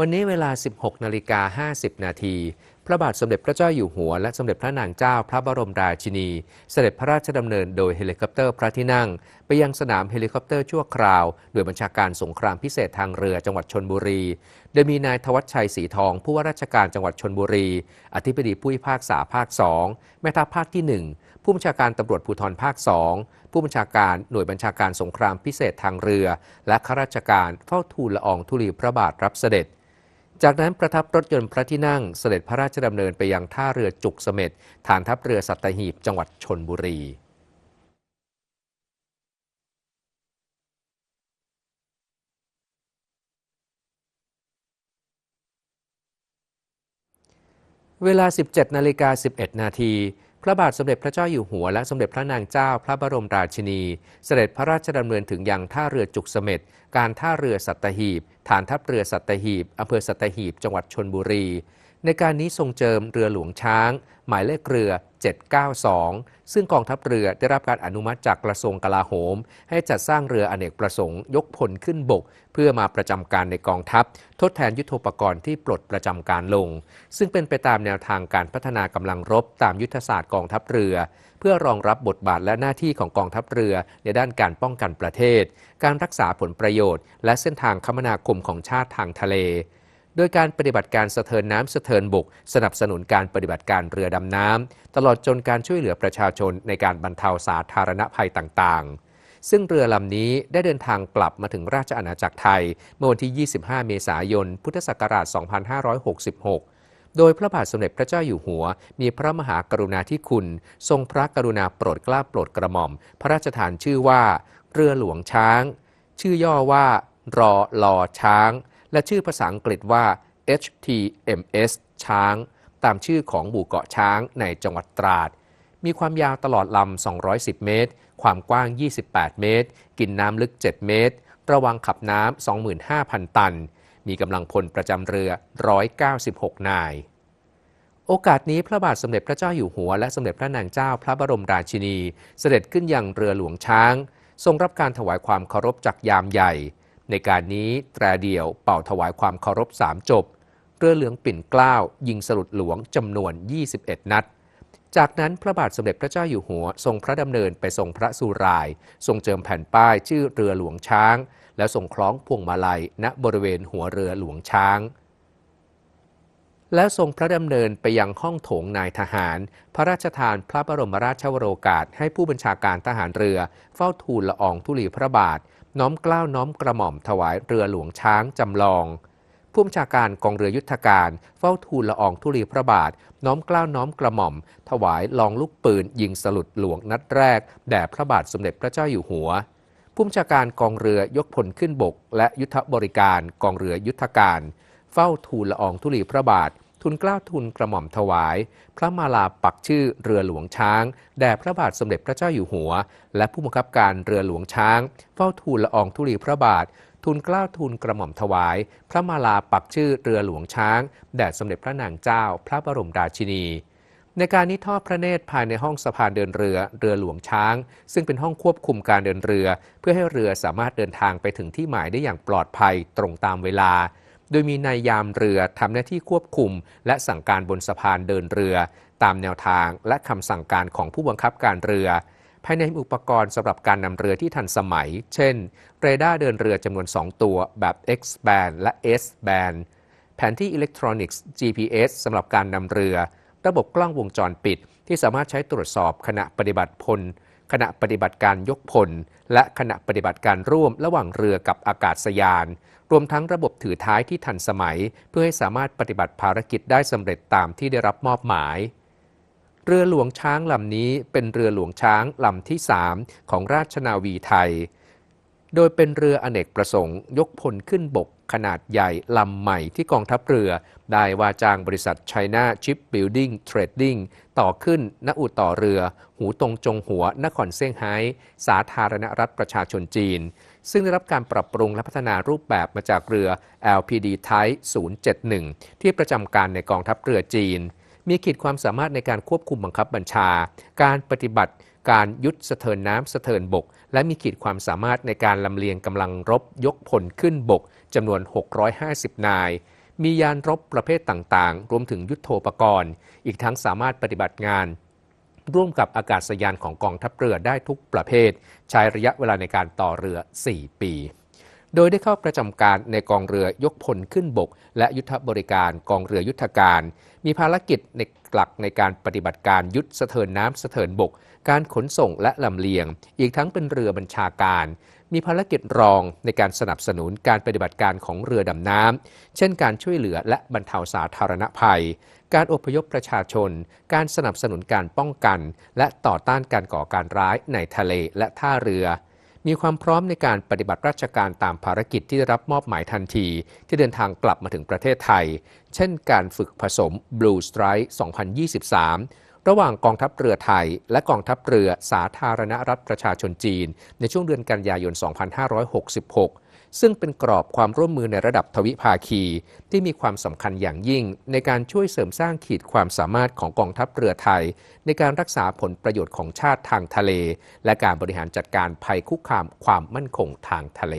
วันนี้เวลา 16 นาฬิกา 50 นาที พระบาทสมเด็จพระเจ้าอยู่หัว และสมเด็จพระนางเจ้าพระบรมราชินี เสด็จพระราชดำเนินโดยเฮลิคอปเตอร์พระที่นั่ง ไปยังสนามเฮลิคอปเตอร์ชั่วคราว โดยบัญชาการสงครามพิเศษทางเรือจังหวัดชนบุรี โดยมีนายทวัชชัยศรีทอง ผู้ว่าราชการจังหวัดชนบุรี อธิบดีผู้พิพากษาภาค 2 แม่ทัพภาคที่ 1 ผู้บัญชาการตำรวจภูธรภาค 2 ผู้บัญชาการหน่วยบัญชาการสงครามพิเศษทางเรือ และข้าราชการเฝ้าทูลละอองธุลีพระบาทรับเสด็จ จากนั้นประทับรถยนต์พระที่นั่งเสด็จพระราชดำเนินไปยังท่าเรือจุกเสม็ดฐานทัพเรือสัตหีบจังหวัดชนบุรีเวลา 17 นาฬิกา 11 นาที พระบาทสมเด็จพระเจ้าอยู่หัวและสมเด็จพระนางเจ้าพระบรมราชินี เสด็จพระราชดำเนินถึงยังท่าเรือจุกเสม็ดการท่าเรือสัตหีบ ฐานทัพเรือสัตหีบอำเภอสัตหีบ จังหวัดชนบุรี ในการนี้ทรงเจิมเรือหลวงช้าง หมายเลขเรือ 792 ซึ่งกองทัพเรือได้รับการอนุมัติจากกระทรวงกลาโหม ให้จัดสร้างเรืออเนกประสงค์ยกพลขึ้นบก เพื่อมาประจำการในกองทัพ ทดแทนยุทธปกรณ์ที่ปลดประจำการลง ซึ่งเป็นไปตามแนวทางการพัฒนากำลังรบตามยุทธศาสตร์กองทัพเรือ เพื่อรองรับบทบาทและหน้าที่ของกองทัพเรือในด้านการป้องกันประเทศ การรักษาผลประโยชน์ และเส้นทางคมนาคมของชาติทางทะเล โดยการปฏิบัติการสะเทินน้ำสะเทินบก สนับสนุนการปฏิบัติการเรือดำน้ำตลอดจนการช่วยเหลือประชาชนในการบรรเทาสาธารณภัยต่างๆซึ่งเรือลำนี้ได้เดินทางกลับมาถึงราชอาณาจักรไทย เมื่อวันที่ 25 เมษายน พุทธศักราช 2566 โดยพระบาทสมเด็จพระเจ้าอยู่หัว มีพระมหากรุณาธิคุณ ทรงพระกรุณาโปรดเกล้าโปรดกระหม่อม พระราชทานชื่อว่า เรือหลวงช้าง ชื่อย่อว่า รอลอช้าง และชื่อภาษาอังกฤษว่า HTMS ช้าง ตามชื่อของหมู่เกาะช้างในจังหวัดตราด มีความยาวตลอดลำ 210 เมตร ความกว้าง 28 เมตร กินน้ำลึก 7 เมตร ระวังขับน้ำ 25,000 ตัน มีกำลังพลประจำเรือ 196 นาย โอกาสนี้พระบาทสมเด็จพระเจ้าอยู่หัว และสมเด็จพระนางเจ้าพระบรมราชินี เสด็จขึ้นยังเรือหลวงช้าง ทรงรับการถวายความเคารพจากยามใหญ่ ในการนี้แตรเดี่ยวเป่าถวายความเคารพสามจบ เรือเหลืองปิ่นเกล้ายิงสลุดหลวงจำนวน 21 นัด จากนั้นพระบาทสมเด็จพระเจ้าอยู่หัว ทรงพระดำเนินไปทรงพระสุราย ทรงเจิมแผ่นป้ายชื่อเรือหลวงช้าง และทรงคล้องพวงมาลัยณบริเวณหัวเรือหลวงช้าง แล้วทรงพระดำเนินไปยังห้องโถงนายทหาร พระราชทานพระบรมราชวโรกาสให้ผู้บัญชาการทหารเรือ เฝ้าทูลละอองธุลีพระบาท น้อมเกล้าวน้อมกระหม่อมถวายเรือหลวงช้างจำลองผู้บัญชาการกองเรือยุทธการ เฝ้าทูลละอองธุลีพระบาท น้อมเกล้าวน้อมกระหม่อม ถวายลองลูกปืน ยิงสลุดหลวงนัดแรก แด่พระบาทสมเด็จพระเจ้าอยู่หัวผู้บัญชาการกองเรือยกพลขึ้นบก และยุทธบริการกองเรือยุทธการ เฝ้าทูลละอองธุลีพระบาท ทุนกล้าทุนกระหม่อมถวาย พระมาลาปักชื่อเรือหลวงช้าง แด่พระบาทสมเด็จพระเจ้าอยู่หัว และผู้บังคับการเรือหลวงช้าง เฝ้าทูลละอองธุลีพระบาท ทุนกล้าทุนกระหม่อมถวาย พระมาลาปักชื่อเรือหลวงช้าง แด่สมเด็จพระนางเจ้า พระบรมราชินีในการนี้ทอดพระเนตรภายในห้องสะพานเดินเรือเรือหลวงช้าง ซึ่งเป็นห้องควบคุมการเดินเรือ เพื่อให้เรือสามารถเดินทางไปถึงที่หมายได้อย่างปลอดภัยตรงตามเวลา ดยมีนายยามเรือทำหน้าที่ควบคุม และสั่งการบนสะพานเดินเรือ ตามแนวทางและคำสั่งการของผู้บังคับการเรือ ภายในอุปกรณ์สำหรับการนำเรือที่ทันสมัย เช่น เรดาร์เดินเรือจำนวน 2 ตัวแบบ X band และ S band แผนที่อิเล็กทรอนิกส์ GPS สำหรับการนำเรือ ระบบกล้องวงจรปิด ที่สามารถใช้ตรวจสอบขณะปฏิบัติพล ขณะปฏิบัติการยกพล และขณะปฏิบัติการร่วมระหว่างเรือกับอากาศยาน รวมทั้งระบบถือท้ายที่ทันสมัย เพื่อให้สามารถปฏิบัติภารกิจได้สำเร็จตามที่ได้รับมอบหมาย เรือหลวงช้างลำนี้เป็นเรือหลวงช้างลำที่ 3 ของราชนาวีไทย โดยเป็นเรืออเนกประสงค์ ยกพลขึ้นบกขนาดใหญ่ลำใหม่ที่กองทัพเรือ ได้ว่าจ้างบริษัท China Shipbuilding Trading ต่อขึ้นณอู่ต่อเรือ หูตรงจงหัว นครเซี่ยงไฮ้ สาธารณรัฐประชาชนจีน ซึ่งได้รับการปรับปรุงและพัฒนารูปแบบมาจากเรือ LPD Type 071 ที่ประจำการในกองทัพเรือจีน มีขีดความสามารถในการควบคุมบังคับบัญชา การปฏิบัติการยุดสะเทินน้ำสะเทินบก และมีขีดความสามารถในการลำเลียงกำลังรบยกพลขึ้นบกจำนวน 650 นาย มียานรบประเภทต่างๆ รวมถึงยุทโธปกรณ์ อีกทั้งสามารถปฏิบัติงาน ร่วมกับอากาศยานของกองทัพเรือได้ทุกประเภท ใช้ระยะเวลาในการต่อเรือ 4 ปี โดยได้เข้าประจำการในกองเรือยกพลขึ้นบก และยุทธบริการกองเรือยุทธการ มีภารกิจในหลักในการปฏิบัติการยุทธสะเทินน้ำสะเทินบก การขนส่งและลำเลียง อีกทั้งเป็นเรือบัญชาการ มีภารกิจรองในการสนับสนุนการปฏิบัติการของเรือดำน้ำเช่น การช่วยเหลือและบรรเทาสาธารณภัย การอพยพประชาชน การสนับสนุนการป้องกัน และต่อต้านการก่อการร้ายในทะเลและท่าเรือ มีความพร้อมในการปฏิบัติราชการตามภารกิจที่ได้รับมอบหมายทันที ที่เดินทางกลับมาถึงประเทศไทย เช่นการฝึกผสม Blue Strike 2023 ระหว่างกองทัพเรือไทย และกองทัพเรือสาธารณรัฐประชาชนจีน ในช่วงเดือนกันยายน 2566 ซึ่งเป็นกรอบความร่วมมือในระดับทวิภาคี ที่มีความสำคัญอย่างยิ่ง ในการช่วยเสริมสร้างขีดความสามารถของกองทัพเรือไทย ในการรักษาผลประโยชน์ของชาติทางทะเล และการบริหารจัดการภัยคุกคามความมั่นคงทางทะเล